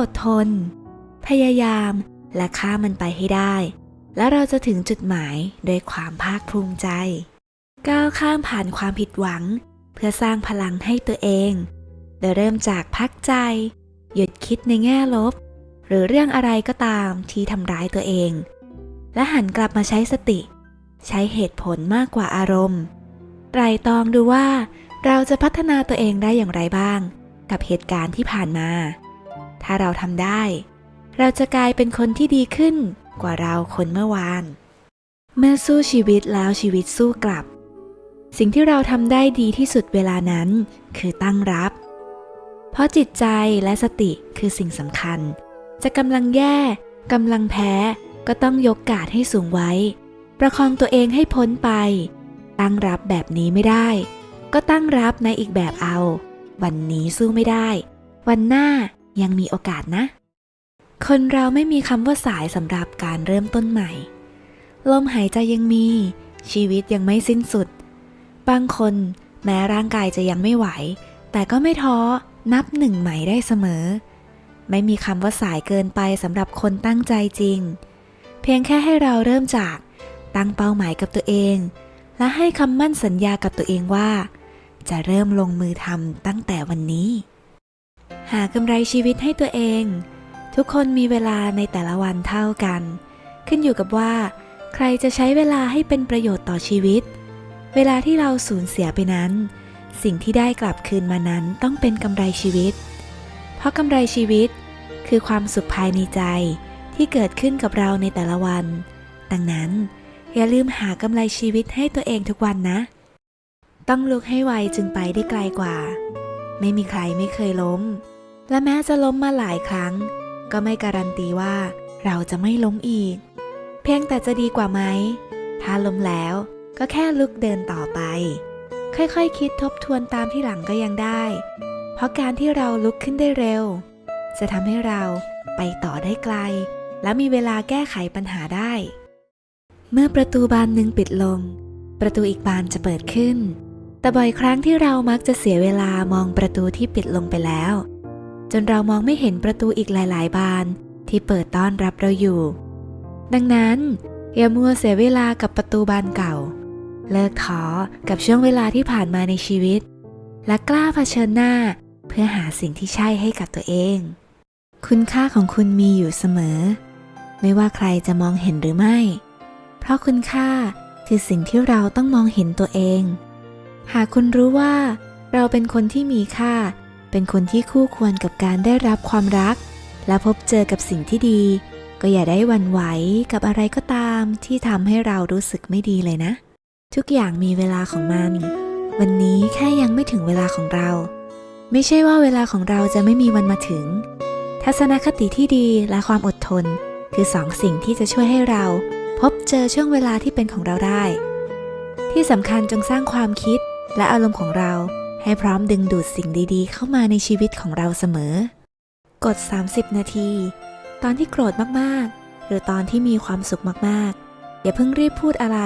อดทน พยายามและข้ามมันไปให้ได้ และเราจะถึงจุดหมายด้วยความภาคภูมิใจ ก้าวข้ามผ่านความผิดหวัง เพื่อสร้างพลังให้ตัวเอง โดยเริ่มจากพักใจ หยุดคิดในแง่ลบ หรือเรื่องอะไรก็ตามที่ทำร้ายตัวเอง และหันกลับมาใช้สติ ใช้เหตุผลมากกว่าอารมณ์ไตรตรองดูว่าเราจะพัฒนาตัวเองได้อย่างไรบ้าง กับเหตุการณ์ที่ผ่านมา ถ้าเราทำได้ เราจะกลายเป็นคนที่ดีขึ้นกว่าเราคนเมื่อวาน เมื่อสู้ชีวิตแล้วชีวิตสู้กลับ สิ่งที่เราทำได้ดีที่สุดเวลานั้น คือตั้งรับ เพราะจิตใจและสติคือสิ่งสำคัญ จะกำลังแย่กำลังแพ้ก็ต้องยกกาดให้สูงไว้ ประคองตัวเองให้พ้นไป ตั้งรับแบบนี้ไม่ได้ ก็ตั้งรับในอีกแบบเอา วันนี้สู้ไม่ได้ วันหน้า ยังมีโอกาสนะ คนเราไม่มีคำว่าสายสำหรับการเริ่มต้นใหม่ ลมหายใจยังมี ชีวิตยังไม่สิ้นสุด บางคนแม้ร่างกายจะยังไม่ไหว แต่ก็ไม่ท้อนับหนึ่งใหม่ได้เสมอ ไม่มีคำว่าสายเกินไปสำหรับคนตั้งใจจริง เพียงแค่ให้เราเริ่มจากตั้งเป้าหมายกับตัวเอง และให้คำมั่นสัญญากับตัวเองว่า จะเริ่มลงมือทำตั้งแต่วันนี้ หากำไรชีวิตให้ตัวเอง ทุกคนมีเวลาในแต่ละวันเท่ากัน ขึ้นอยู่กับว่า ใครจะใช้เวลาให้เป็นประโยชน์ต่อชีวิต เวลาที่เราสูญเสียไปนั้น สิ่งที่ได้กลับคืนมานั้นต้องเป็นกำไรชีวิต เพราะกำไรชีวิต คือความสุขภายในใจที่เกิดขึ้นกับเราในแต่ละวัน ดังนั้น อย่าลืมหากำไรชีวิตให้ตัวเองทุกวันนะ ต้องลุกให้ไวจึงไปได้ไกลกว่า ไม่มีใครไม่เคยล้ม และแม้จะล้มมาหลายครั้ง ก็ไม่การันตีว่าเราจะไม่ล้มอีก เพียงแต่จะดีกว่าไหม ถ้าล้มแล้วก็แค่ลุกเดินต่อไป ค่อยๆคคิดทบทวนตามที่หลังก็ยังได้ เพราะการที่เราลุกขึ้นได้เร็ว จะทำให้เราไปต่อได้ไกล และมีเวลาแก้ไขปัญหาได้ เมื่อประตูบานหนึ่งปิดลง ประตูอีกบานจะเปิดขึ้น แต่บ่อยครั้งที่เรามักจะเสียเวลามองประตูที่ปิดลงไปแล้ว จนเรามองไม่เห็นประตูอีกหลาย ๆ บานที่เปิดต้อนรับเราอยู่ ดังนั้นอย่ามัวเสียเวลากับประตูบานเก่า เลิกท้อกับช่วงเวลาที่ผ่านมาในชีวิต และกล้าเผชิญหน้าเพื่อหาสิ่งที่ใช่ให้กับตัวเอง คุณค่าของคุณมีอยู่เสมอ ไม่ว่าใครจะมองเห็นหรือไม่ เพราะคุณค่าคือสิ่งที่เราต้องมองเห็นตัวเอง หากคุณรู้ว่า เราเป็นคนที่มีค่า เป็นคนที่คู่ควรกับการได้รับความรัก และพบเจอกับสิ่งที่ดี ก็อย่าได้หวันไหวกับอะไรก็ตามที่ทำให้เรารู้สึกไม่ดีเลยนะ ทุกอย่างมีเวลาของมัน วันนี้แค่ยังไม่ถึงเวลาของเรา ไม่ใช่ว่าเวลาของเราจะไม่มีวันมาถึง ทัศนคติที่ดีและความอดทน คือสองสิ่งที่จะช่วยให้เรา พบเจอช่วงเวลาที่เป็นของเราได้ ที่สำคัญจงสร้างความคิดและอารมณ์ของเรา ให้พร้อมดึงดูดสิ่งดีๆ เข้ามาในชีวิตของเราเสมอ กด 30 นาที ตอนที่โกรธมากๆ หรือตอนที่มีความสุขมากๆ อย่าเพิ่งรีบพูดอะไร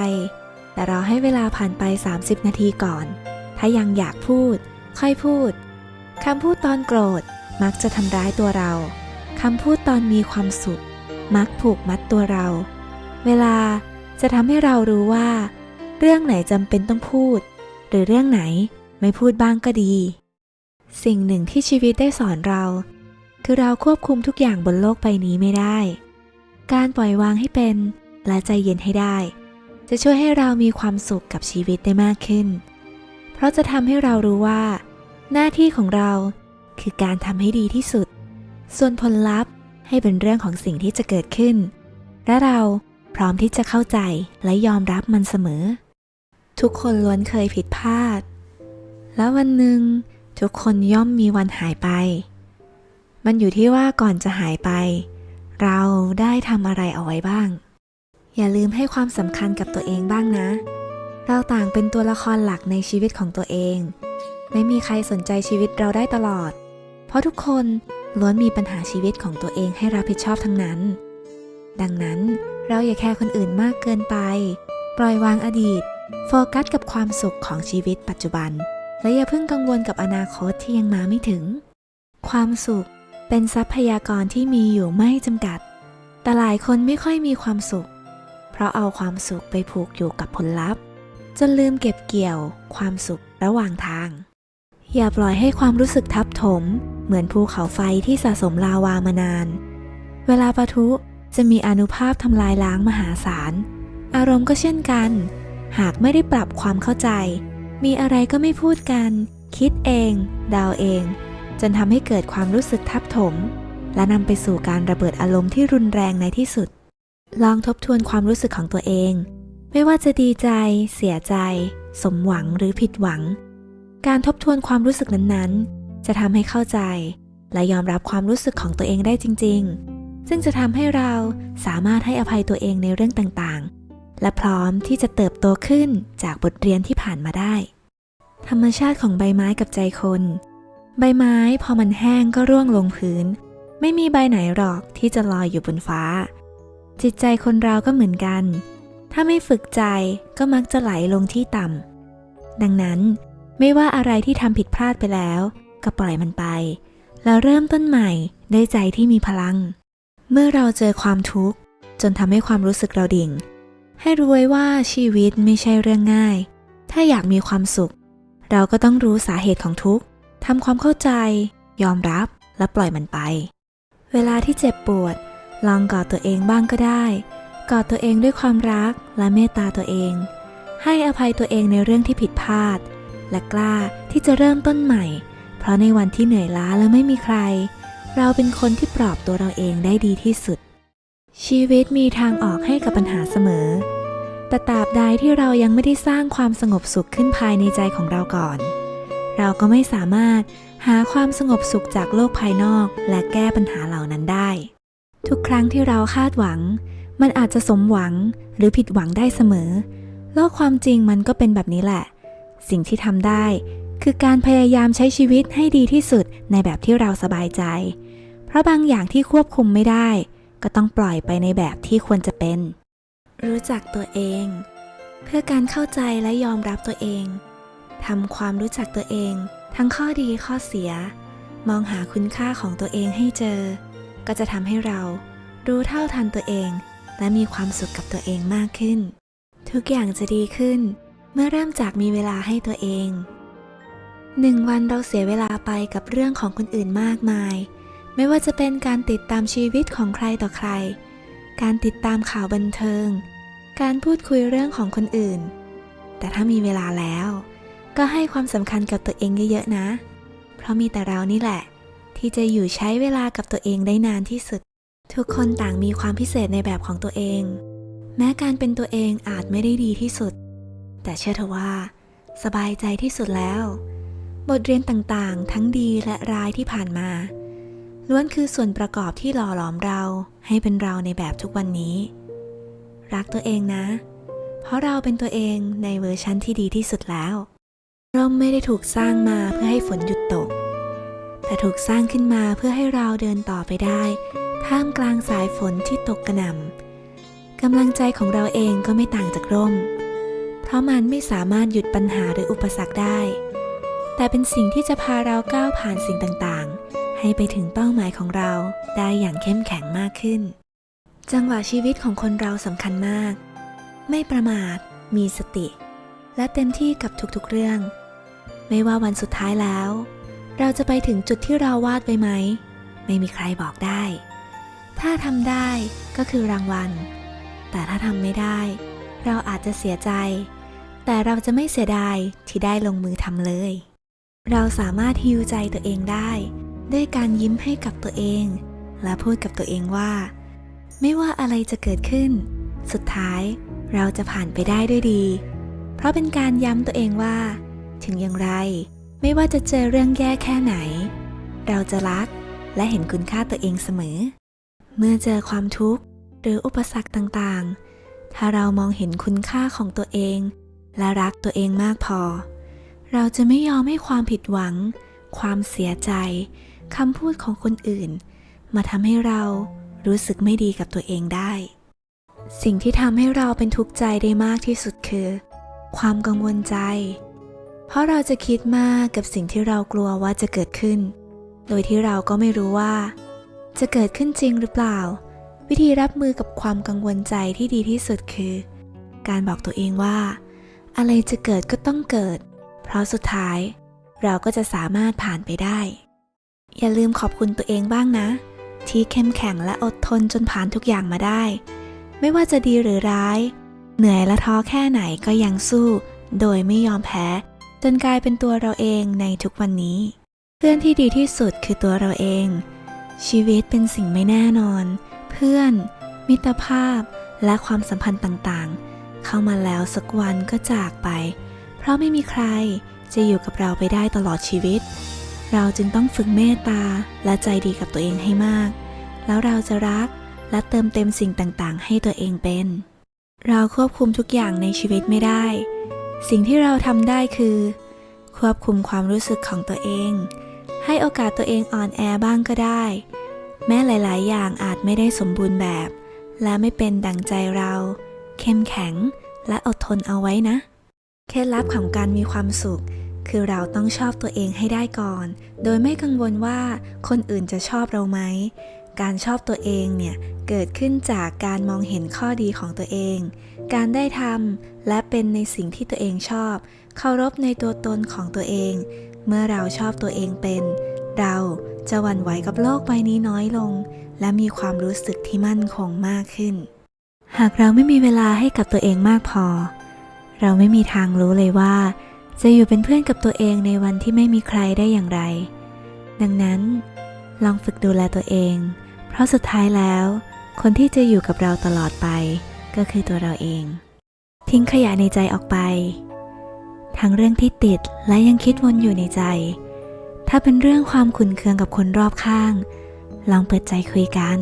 แต่รอให้เวลาผ่านไป 30 นาทีก่อน ถ้ายังอยากพูด ค่อยพูดคำพูดตอนโกรธมักจะทำร้ายตัวเราคำพูดตอนมีความสุข มักผูกมัดตัวเรา เวลาจะทำให้เรารู้ว่า เรื่องไหนจำเป็นต้องพูด หรือเรื่องไหน ไม่พูดบ้างก็ดี สิ่งหนึ่งที่ชีวิตได้สอนเรา คือเราควบคุมทุกอย่างบนโลกใบนี้ไม่ได้ การปล่อยวางให้เป็นและใจเย็นให้ได้ จะช่วยให้เรามีความสุขกับชีวิตได้มากขึ้น เพราะจะทำให้เรารู้ว่า หน้าที่ของเราคือการทำให้ดีที่สุด ส่วนผลลัพธ์ให้เป็นเรื่องของสิ่งที่จะเกิดขึ้น และเราพร้อมที่จะเข้าใจและยอมรับมันเสมอ ทุกคนล้วนเคยผิดพลาด แล้ววันหนึ่งทุกคนย่อมมีวันหายไป มันอยู่ที่ว่าก่อนจะหายไป เราได้ทำอะไรเอาไว้บ้าง อย่าลืมให้ความสำคัญกับตัวเองบ้างนะ เราต่างเป็นตัวละครหลักในชีวิตของตัวเอง ไม่มีใครสนใจชีวิตเราได้ตลอด เพราะทุกคนล้วนมีปัญหาชีวิตของตัวเองให้รับผิดชอบทั้งนั้น ดังนั้นเราอย่าแคร์คนอื่นมากเกินไป ปล่อยวางอดีต โฟกัสกับความสุขของชีวิตปัจจุบัน และอย่าเพิ่งกังวลกับอนาคตที่ยังมาไม่ถึง ความสุขเป็นทรัพยากรที่มีอยู่ไม่จำกัด แต่หลายคนไม่ค่อยมีความสุข เพราะเอาความสุขไปผูกอยู่กับผลลัพธ์ จนลืมเก็บเกี่ยว ความสุขระหว่างทาง อย่าปล่อยให้ความรู้สึกทับถม เหมือนภูเขาไฟที่สะสมลาวามานาน เวลาปะทุจะมีอนุภาพทำลายล้างมหาศาล อารมณ์ก็เช่นกัน หากไม่ได้ปรับความเข้าใจ มีอะไรก็ไม่พูดกัน คิดเองเดาวเอง จนทำให้เกิดความรู้สึกทับถม และนำไปสู่การระเบิดอารมณ์ที่รุนแรงในที่สุด ลองทบทวนความรู้สึกของตัวเอง ไม่ว่าจะดีใจ เสียใจ สมหวังหรือผิดหวัง การทบทวนความรู้สึกนั้นๆ จะทำให้เข้าใจ และยอมรับความรู้สึกของตัวเองได้จริง ๆ ซึ่งจะทำให้เราสามารถให้อภัยตัวเองในเรื่องต่างๆและพร้อมที่จะเติบโตขึ้นจากบทเรียนที่ผ่านมาได้ ธรรมชาติของใบไม้กับใจคน ใบไม้พอมันแห้งก็ร่วงลงพื้น ไม่มีใบไหนหรอกที่จะลอยอยู่บนฟ้า จิตใจคนเราก็เหมือนกัน ถ้าไม่ฝึกใจก็มักจะไหลลงที่ต่ำดังนั้นไม่ว่าอะไรที่ทำผิดพลาดไปแล้ว ก็ปล่อยมันไป แล้วเริ่มต้นใหม่ด้วยใจที่มีพลัง เมื่อเราเจอความทุกข์ จนทำให้ความรู้สึกเราดิ่ง ให้รู้ไว้ว่าชีวิตไม่ใช่เรื่องง่าย ถ้าอยากมีความสุข เราก็ต้องรู้สาเหตุของทุกข์ทำความเข้าใจ ยอมรับและปล่อยมันไป เวลาที่เจ็บปวด ลองกอดตัวเองบ้างก็ได้ กอดตัวเองด้วยความรักและเมตตาตัวเอง ให้อภัยตัวเองในเรื่องที่ผิดพลาด และกล้าที่จะเริ่มต้นใหม่ เพราะในวันที่เหนื่อยล้าและไม่มีใคร เราเป็นคนที่ปลอบตัวเราเองได้ดีที่สุด ชีวิตมีทางออกให้กับปัญหาเสมอ แต่ตราบใดที่เรายังไม่ได้สร้างความสงบสุขขึ้นภายในใจของเราก่อน เราก็ไม่สามารถหาความสงบสุขจากโลกภายนอกและแก้ปัญหาเหล่านั้นได้ ทุกครั้งที่เราคาดหวัง มันอาจจะสมหวังหรือผิดหวังได้เสมอ โลกความจริงมันก็เป็นแบบนี้แหละ สิ่งที่ทำได้ คือการพยายามใช้ชีวิตให้ดีที่สุดในแบบที่เราสบายใจ เพราะบางอย่างที่ควบคุมไม่ได้ ก็ต้องปล่อยไปในแบบที่ควรจะเป็น รู้จักตัวเอง เพื่อการเข้าใจและยอมรับตัวเองทำความรู้จักตัวเอง ทั้งข้อดีข้อเสีย มองหาคุณค่าของตัวเองให้เจอ ก็จะทำให้เรารู้เท่าทันตัวเอง และมีความสุขกับตัวเองมากขึ้น ทุกอย่างจะดีขึ้น เมื่อเริ่มจากมีเวลาให้ตัวเองหนึ่งวันเราเสียเวลาไปกับเรื่องของคนอื่นมากมาย ไม่ว่าจะเป็นการติดตามชีวิตของใครต่อใคร การติดตามข่าวบันเทิง การพูดคุยเรื่องของคนอื่น แต่ถ้ามีเวลาแล้ว ก็ให้ความสำคัญกับตัวเองเยอะๆนะ เพราะมีแต่เรานี่แหละ ที่จะอยู่ใช้เวลากับตัวเองได้นานที่สุด ทุกคนต่างมีความพิเศษในแบบของตัวเอง แม้การเป็นตัวเองอาจไม่ได้ดีที่สุด แต่เชื่อเถอะว่า สบายใจที่สุดแล้ว บทเรียนต่างๆ ทั้งดีและร้ายที่ผ่านมา ล้วนคือส่วนประกอบที่หล่อหลอมเราให้เป็นเราในแบบทุกวันนี้ รักตัวเองนะ เพราะเราเป็นตัวเองในเวอร์ชั่นที่ดีที่สุดแล้วร่มไม่ได้ถูกสร้างมาเพื่อให้ฝนหยุดตก แต่ถูกสร้างขึ้นมาเพื่อให้เราเดินต่อไปได้ ท่ามกลางสายฝนที่ตกกระหน่ำกำลังใจของเราเองก็ไม่ต่างจากร่ม เพราะมันไม่สามารถหยุดปัญหาหรืออุปสรรคได้ แต่เป็นสิ่งที่จะพาเราก้าวผ่านสิ่งต่างๆ ให้ไปถึงเป้าหมายของเราได้อย่างเข้มแข็งมากขึ้น จังหวะชีวิตของคนเราสำคัญมาก ไม่ประมาท มีสติ และเต็มที่กับทุกๆเรื่อง ไม่ว่าวันสุดท้ายแล้ว เราจะไปถึงจุดที่เราวาดไวไหม ไม่มีใครบอกได้ ถ้าทำได้ก็คือรางวัล แต่ถ้าทำไม่ได้ เราอาจจะเสียใจ แต่เราจะไม่เสียดายที่ได้ลงมือทำเลยเราสามารถฮิวใจตัวเองได้ ด้วยการยิ้มให้กับตัวเอง และพูดกับตัวเองว่า ไม่ว่าอะไรจะเกิดขึ้น สุดท้ายเราจะผ่านไปได้ด้วยดี เพราะเป็นการย้ำตัวเองว่า ถึงอย่างไร ไม่ว่าจะเจอเรื่องแย่แค่ไหน เราจะรักและเห็นคุณค่าตัวเองเสมอ เมื่อเจอความทุกข์หรืออุปสรรคต่างๆ ถ้าเรามองเห็นคุณค่าของตัวเอง และรักตัวเองมากพอ เราจะไม่ยอมให้ความผิดหวัง ความเสียใจ คำพูดของคนอื่น มาทำให้เรารู้สึกไม่ดีกับตัวเองได้ สิ่งที่ทำให้เราเป็นทุกข์ใจได้มากที่สุดคือ ความกังวลใจ เพราะเราจะคิดมากกับสิ่งที่เรากลัวว่าจะเกิดขึ้น โดยที่เราก็ไม่รู้ว่า จะเกิดขึ้นจริงหรือเปล่า วิธีรับมือกับความกังวลใจที่ดีที่สุดคือ การบอกตัวเองว่า อะไรจะเกิดก็ต้องเกิด เพราะสุดท้ายเราก็จะสามารถผ่านไปได้ อย่าลืมขอบคุณตัวเองบ้างนะ ที่เข้มแข็งและอดทนจนผ่านทุกอย่างมาได้ ไม่ว่าจะดีหรือร้าย เหนื่อยและท้อแค่ไหนก็ยังสู้ โดยไม่ยอมแพ้ จนกลายเป็นตัวเราเองในทุกวันนี้ เพื่อนที่ดีที่สุดคือตัวเราเอง ชีวิตเป็นสิ่งไม่แน่นอน เพื่อน มิตรภาพ และความสัมพันธ์ต่างๆ เข้ามาแล้วสักวันก็จากไป เพราะไม่มีใครจะอยู่กับเราไปได้ตลอดชีวิต เราจึงต้องฝึกเมตตาและใจดีกับตัวเองให้มาก แล้วเราจะรักและเติมเต็มสิ่งต่างๆ ให้ตัวเองเป็น เราควบคุมทุกอย่างในชีวิตไม่ได้ สิ่งที่เราทำได้คือ ควบคุมความรู้สึกของตัวเอง ให้โอกาสตัวเองอ่อนแอบ้างก็ได้ แม้หลาย ๆ อย่างอาจไม่ได้สมบูรณ์แบบ และไม่เป็นดังใจเรา เข้มแข็งและอดทนเอาไว้นะ เคล็ดลับของการมีความสุข คือเราต้องชอบตัวเองให้ได้ก่อน โดยไม่กังวลว่าคนอื่นจะชอบเราไหม การชอบตัวเองเนี่ย เกิดขึ้นจากการมองเห็นข้อดีของตัวเอง การได้ทำและเป็นในสิ่งที่ตัวเองชอบ เคารพในตัวตนของตัวเอง เมื่อเราชอบตัวเองเป็น เราจะหวั่นไหวกับโลกใบนี้น้อยลง และมีความรู้สึกที่มั่นคงมากขึ้น หากเราไม่มีเวลาให้กับตัวเองมากพอ เราไม่มีทางรู้เลยว่า จะอยู่เป็นเพื่อนกับตัวเองในวันที่ไม่มีใครได้อย่างไร ดังนั้น ลองฝึกดูแลตัวเอง เพราะสุดท้ายแล้ว คนที่จะอยู่กับเราตลอดไป ก็คือตัวเราเอง ทิ้งขยะในใจออกไป ทั้งเรื่องที่ติดและยังคิดวนอยู่ในใจ ถ้าเป็นเรื่องความขุนเคืองกับคนรอบข้าง ลองเปิดใจคุยกัน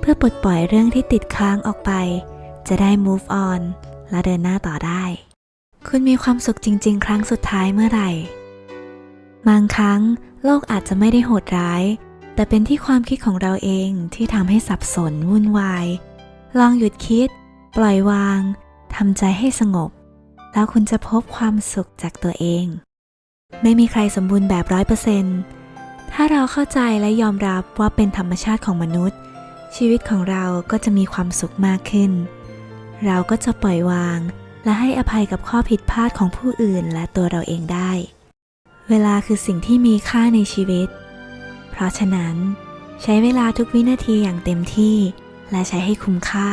เพื่อปลดปล่อยเรื่องที่ติดค้างออกไป จะได้ move on และเดินหน้าต่อได้ คุณมีความสุขจริง ๆ ครั้งสุดท้ายเมื่อไหร่ บางครั้งโลกอาจจะไม่ได้โหดร้าย แต่เป็นที่ความคิดของเราเองที่ทำให้สับสนวุ่นวาย ลองหยุดคิด ปล่อยวางทำใจให้สงบ แล้วคุณจะพบความสุขจากตัวเอง ไม่มีใครสมบูรณ์แบบร้อยเปอร์เซนต์ถ้าเราเข้าใจและยอมรับว่าเป็นธรรมชาติของมนุษย์ ชีวิตของเราก็จะมีความสุขมากขึ้น เราก็จะปล่อยวาง และให้อภัยกับข้อผิดพลาดของผู้อื่นและตัวเราเองได้ เวลาคือสิ่งที่มีค่าในชีวิต เพราะฉะนั้น ใช้เวลาทุกวินาทีอย่างเต็มที่ และใช้ให้คุ้มค่า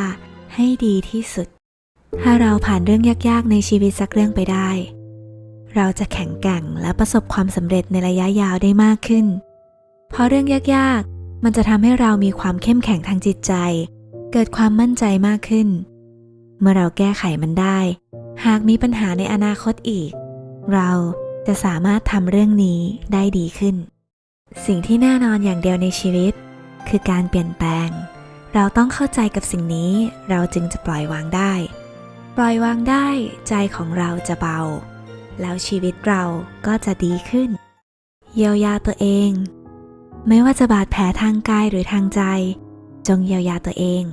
ให้ดีที่สุด ถ้าเราผ่านเรื่องยากๆในชีวิตสักเรื่องไปได้ เราจะแข็งแกร่งและประสบความสำเร็จในระยะยาวได้มากขึ้น เพราะเรื่องยากๆ มันจะทำให้เรามีความเข้มแข็งทางจิตใจ เกิดความมั่นใจมากขึ้น เมื่อเราแก้ไขมันได้ หากมีปัญหาในอนาคตอีก เราจะสามารถทำเรื่องนี้ได้ดีขึ้น สิ่งที่แน่นอนอย่างเดียวในชีวิต คือการเปลี่ยนแปลง เราต้องเข้าใจกับสิ่งนี้ เราจึงจะปล่อยวางได้ ปล่อยวางได้ใจของเราจะเบา แล้วชีวิตเราก็จะดีขึ้น เยียวยาตัวเอง ไม่ว่าจะบาดแผลทางกายหรือทางใจ จงเยียวยาตัวเอง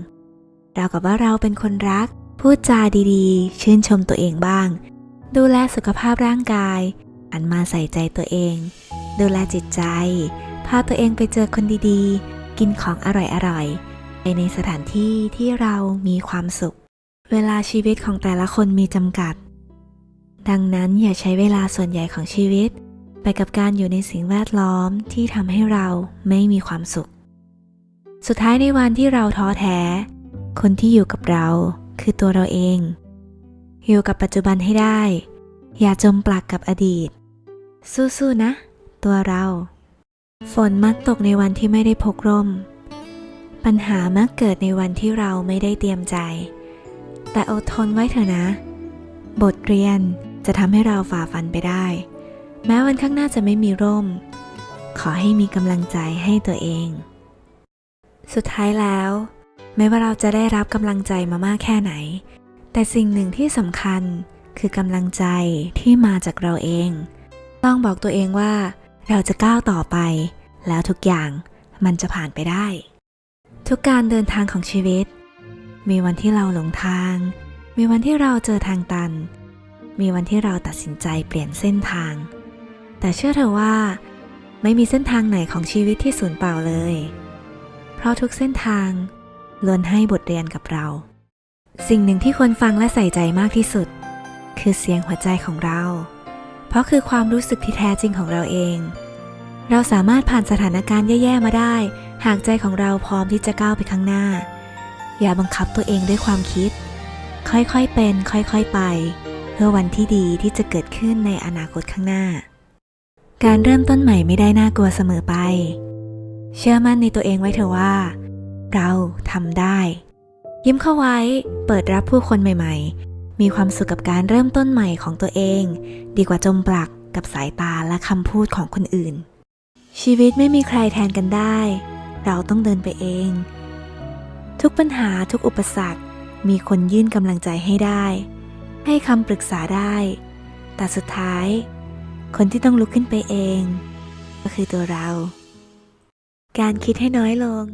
เรากับว่าเราเป็นคนรัก พูดจาดีๆ ชื่นชมตัวเองบ้าง ดูแลสุขภาพร่างกายหันมาใส่ใจตัวเอง ดูแลจิตใจ พาตัวเองไปเจอคนดีๆ กินของอร่อยๆไปในสถานที่ที่เรามีความสุข เวลาชีวิตของแต่ละคนมีจำกัด ดังนั้นอย่าใช้เวลาส่วนใหญ่ของชีวิต ไปกับการอยู่ในสิ่งแวดล้อมที่ทำให้เราไม่มีความสุข สุดท้ายในวันที่เราท้อแท้ คนที่อยู่กับเรา คือตัวเราเอง อยู่กับปัจจุบันให้ได้ อย่าจมปลักกับอดีต สู้ๆนะ ตัวเรา ฝนมักตกในวันที่ไม่ได้พกร่ม ปัญหามักเกิดในวันที่เราไม่ได้เตรียมใจ แต่อดทนไว้เถอะนะ บทเรียนจะทำให้เราฝ่าฟันไปได้ แม้วันข้างหน้าจะไม่มีร่ม ขอให้มีกำลังใจให้ตัวเอง สุดท้ายแล้ว ไม่ว่าเราจะได้รับกำลังใจมามากแค่ไหน แต่สิ่งหนึ่งที่สำคัญคือกำลังใจที่มาจากเราเอง ต้องบอกตัวเองว่า เราจะก้าวต่อไป แล้วทุกอย่างมันจะผ่านไปได้ ทุกการเดินทางของชีวิต มีวันที่เราหลงทาง มีวันที่เราเจอทางตัน มีวันที่เราตัดสินใจเปลี่ยนเส้นทาง แต่เชื่อเถอะว่า ไม่มีเส้นทางไหนของชีวิตที่สูญเปล่าเลย เพราะทุกเส้นทาง ล้วนให้บทเรียนกับเรา สิ่งหนึ่งที่ควรฟังและใส่ใจมากที่สุด คือเสียงหัวใจของเรา เพราะคือความรู้สึกที่แท้จริงของเราเอง เราสามารถผ่านสถานการณ์แย่ๆมาได้ หากใจของเราพร้อมที่จะก้าวไปข้างหน้า อย่าบังคับตัวเองด้วยความคิด ค่อยๆเป็น ค่อยๆไป เพื่อวันที่ดีที่จะเกิดขึ้นในอนาคตข้างหน้า การเริ่มต้นใหม่ไม่ได้น่ากลัวเสมอไป เชื่อมั่นในตัวเองไว้เถอะว่า เราทำได้ ยิ้มเข้าไว้ เปิดรับผู้คนใหม่ ๆ มีความสุขกับการเริ่มต้นใหม่ของตัวเอง ดีกว่าจมปลักกับสายตาและคำพูดของคนอื่น ชีวิตไม่มีใครแทนกันได้ เราต้องเดินไปเอง ทุกปัญหาทุกอุปสรรค มีคนยื่นกำลังใจให้ได้ ให้คำปรึกษาได้ แต่สุดท้าย คนที่ต้องลุกขึ้นไปเอง ก็คือตัวเรา การคิดให้น้อยลง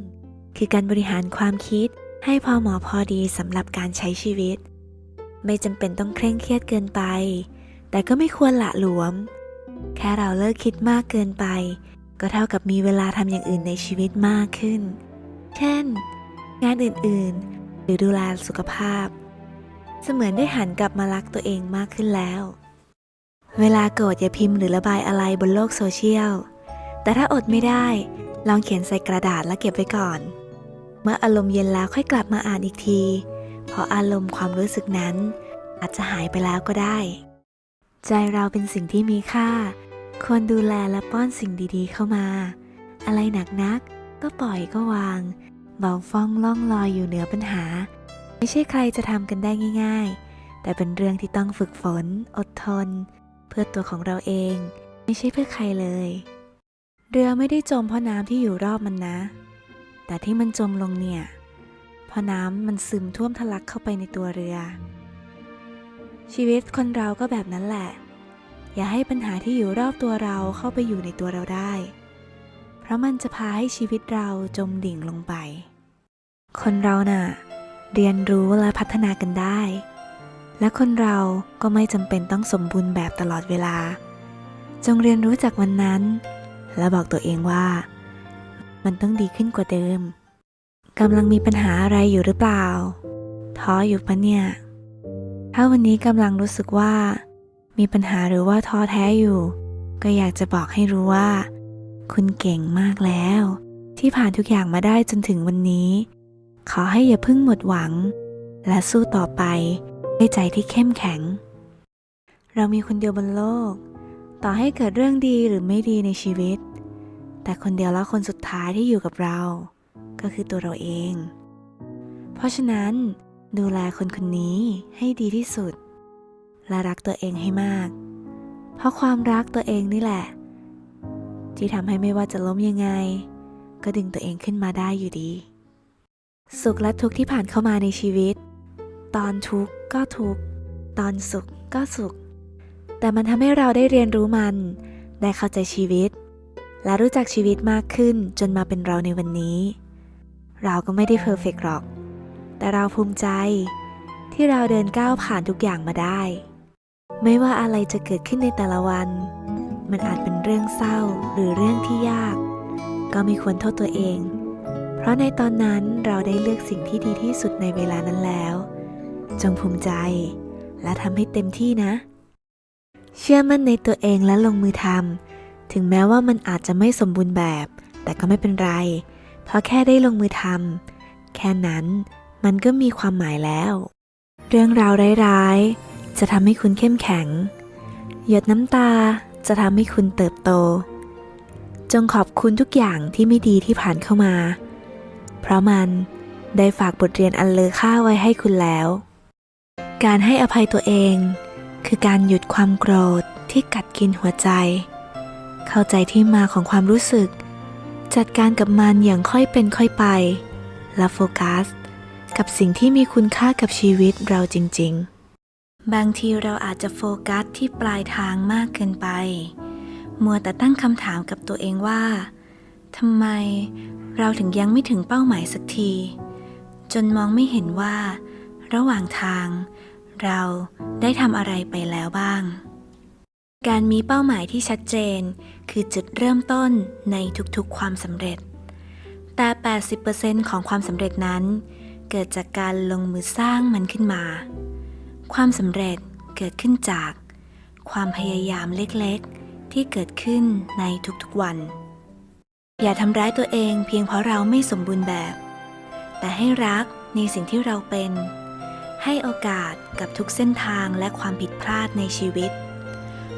คือการบริหารความคิดให้พอเหมอพอดีสำหรับการใช้ชีวิต ไม่จำเป็นต้องเคร่งเครียดเกินไป แต่ก็ไม่ควรละหลวม แค่เราเลิกคิดมากเกินไป ก็เท่ากับมีเวลาทำอย่างอื่นในชีวิตมากขึ้น เช่น งานอื่นๆ หรือดูแลสุขภาพ เสมือนได้หันกลับมารักตัวเองมากขึ้นแล้ว เวลาโกรธอย่าพิมพ์หรือระบายอะไรบนโลกโซเชียลแต่ถ้าอดไม่ได้ ลองเขียนใส่กระดาษแล้วเก็บไว้ก่อน มื่ออารมณ์เย็นแล้วค่อยกลับมาอ่านอีกที เพราะอารมณ์ความรู้สึกนั้น อาจจะหายไปแล้วก็ได้ ใจเราเป็นสิ่งที่มีค่า ควรดูแลและป้อนสิ่งดีๆเข้ามา อะไรหนักนักก็ปล่อยก็วาง เบาฟ้องล่องลอยอยู่เหนือปัญหา ไม่ใช่ใครจะทำกันได้ง่าย ๆ แต่เป็นเรื่องที่ต้องฝึกฝน อดทน เพื่อตัวของเราเอง ไม่ใช่เพื่อใครเลย เรือไม่ได้จมเพราะน้ำที่อยู่รอบมันนะ แต่ที่มันจมลงเนี่ย เพราะน้ำมันซึมท่วมทะลักเข้าไปในตัวเรือ ชีวิตคนเราก็แบบนั้นแหละ อย่าให้ปัญหาที่อยู่รอบตัวเราเข้าไปอยู่ในตัวเราได้ เพราะมันจะพาให้ชีวิตเราจมดิ่งลงไป คนเราน่ะ เรียนรู้และพัฒนากันได้ และคนเราก็ไม่จำเป็นต้องสมบูรณ์แบบตลอดเวลา จงเรียนรู้จากวันนั้น และบอกตัวเองว่า มันต้องดีขึ้นกว่าเดิมกำลังมีปัญหาอะไรอยู่หรือเปล่า ท้ออยู่ปะเนี่ย ถ้าวันนี้กำลังรู้สึกว่า มีปัญหาหรือว่าท้อแท้อยู่ ก็อยากจะบอกให้รู้ว่า คุณเก่งมากแล้ว ที่ผ่านทุกอย่างมาได้จนถึงวันนี้ ขอให้อย่าพิ่งหมดหวัง และสู้ต่อไปด้วยใจที่เข้มแข็ง เรามีคนเดียวบนโลก ต่อให้เกิดเรื่องดีหรือไม่ดีในชีวิต แต่คนเดียวและคนสุดท้ายที่อยู่กับเรา ก็คือตัวเราเอง เพราะฉะนั้น ดูแลคนคนนี้ให้ดีที่สุด และรักตัวเองให้มาก เพราะความรักตัวเองนี่แหละ ที่ทำให้ไม่ว่าจะล้มยังไง ก็ดึงตัวเองขึ้นมาได้อยู่ดี สุขและทุกข์ที่ผ่านเข้ามาในชีวิต ตอนทุกข์ก็ทุกข์ตอนสุขก็สุข แต่มันทำให้เราได้เรียนรู้มัน ได้เข้าใจชีวิต และรู้จักชีวิตมากขึ้นจนมาเป็นเราในวันนี้ เราก็ไม่ได้เพอร์เฟกหรอก แต่เราภูมิใจ ที่เราเดินก้าวผ่านทุกอย่างมาได้ ไม่ว่าอะไรจะเกิดขึ้นในแต่ละวัน มันอาจเป็นเรื่องเศร้าหรือเรื่องที่ยาก ก็ไม่ควรโทษตัวเอง เพราะในตอนนั้นเราได้เลือกสิ่งที่ดีที่สุดในเวลานั้นแล้ว จงภูมิใจ และทำให้เต็มที่นะ เชื่อมั่นในตัวเองและลงมือทำ ถึงแม้ว่ามันอาจจะไม่สมบูรณ์แบบ แต่ก็ไม่เป็นไร เพราะแค่ได้ลงมือทำแค่นั้นมันก็มีความหมายแล้ว เรื่องราวร้ายๆ จะทำให้คุณเข้มแข็ง หยดน้ำตาจะทำให้คุณเติบโต จงขอบคุณทุกอย่างที่ไม่ดีที่ผ่านเข้ามา เพราะมันได้ฝากบทเรียนอันเลอค่าไว้ให้คุณแล้ว การให้อภัยตัวเอง คือการหยุดความโกรธที่กัดกินหัวใจ เข้าใจที่มาของความรู้สึก จัดการกับมันอย่างค่อยเป็นค่อยไป และโฟกัส กับสิ่งที่มีคุณค่ากับชีวิตเราจริง ๆ บางทีเราอาจจะโฟกัสที่ปลายทางมากเกินไป มัวแต่ตั้งคำถามกับตัวเองว่าทำไมเราถึงยังไม่ถึงเป้าหมายสักที จนมองไม่เห็นว่า ระหว่างทาง เราได้ทำอะไรไปแล้วบ้าง การมีเป้าหมายที่ชัดเจน คือจุดเริ่มต้นในทุกๆความสำเร็จ แต่ 80%ของความสำเร็จนั้น เกิดจากการลงมือสร้างมันขึ้นมา ความสำเร็จเกิดขึ้นจาก ความพยายามเล็กๆ ที่เกิดขึ้นในทุกๆวัน อย่าทำร้ายตัวเองเพียงเพราะเราไม่สมบูรณ์แบบ แต่ให้รักในสิ่งที่เราเป็น ให้โอกาสกับทุกเส้นทางและความผิดพลาดในชีวิต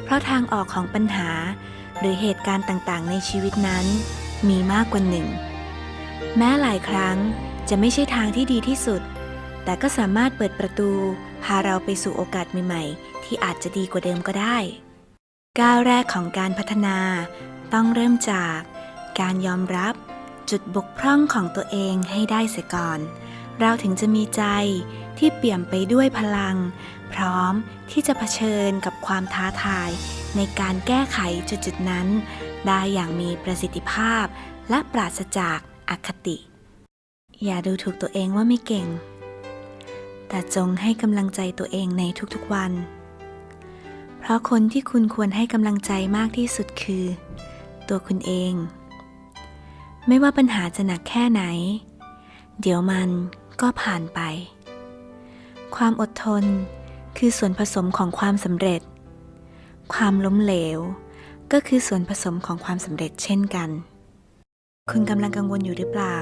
เพราะทางออกของปัญหา หรือเหตุการณ์ต่างๆ ในชีวิตนั้น มีมากกว่าหนึ่ง แม้หลายครั้งจะไม่ใช่ทางที่ดีที่สุด แต่ก็สามารถเปิดประตู พาเราไปสู่โอกาสใหม่ๆ ที่อาจจะดีกว่าเดิมก็ได้ ก้าวแรกของการพัฒนา ต้องเริ่มจาก การยอมรับจุดบกพร่องของตัวเองให้ได้เสียก่อน เราถึงจะมีใจ ที่เปี่ยมไปด้วยพลัง พร้อมที่จะเผชิญกับความท้าทาย ในการแก้ไขจุดๆนั้น ได้อย่างมีประสิทธิภาพ และปราศจากอคติ อย่าดูถูกตัวเองว่าไม่เก่ง แต่จงให้กำลังใจตัวเองในทุกๆวัน เพราะคนที่คุณควรให้กำลังใจมากที่สุดคือ ตัวคุณเอง ไม่ว่าปัญหาจะหนักแค่ไหน เดี๋ยวมันก็ผ่านไป ความอดทนคือส่วนผสมของความสำเร็จ ความล้มเหลว ก็คือส่วนผสมของความสำเร็จเช่นกัน คุณกำลังกังวลอยู่หรือเปล่า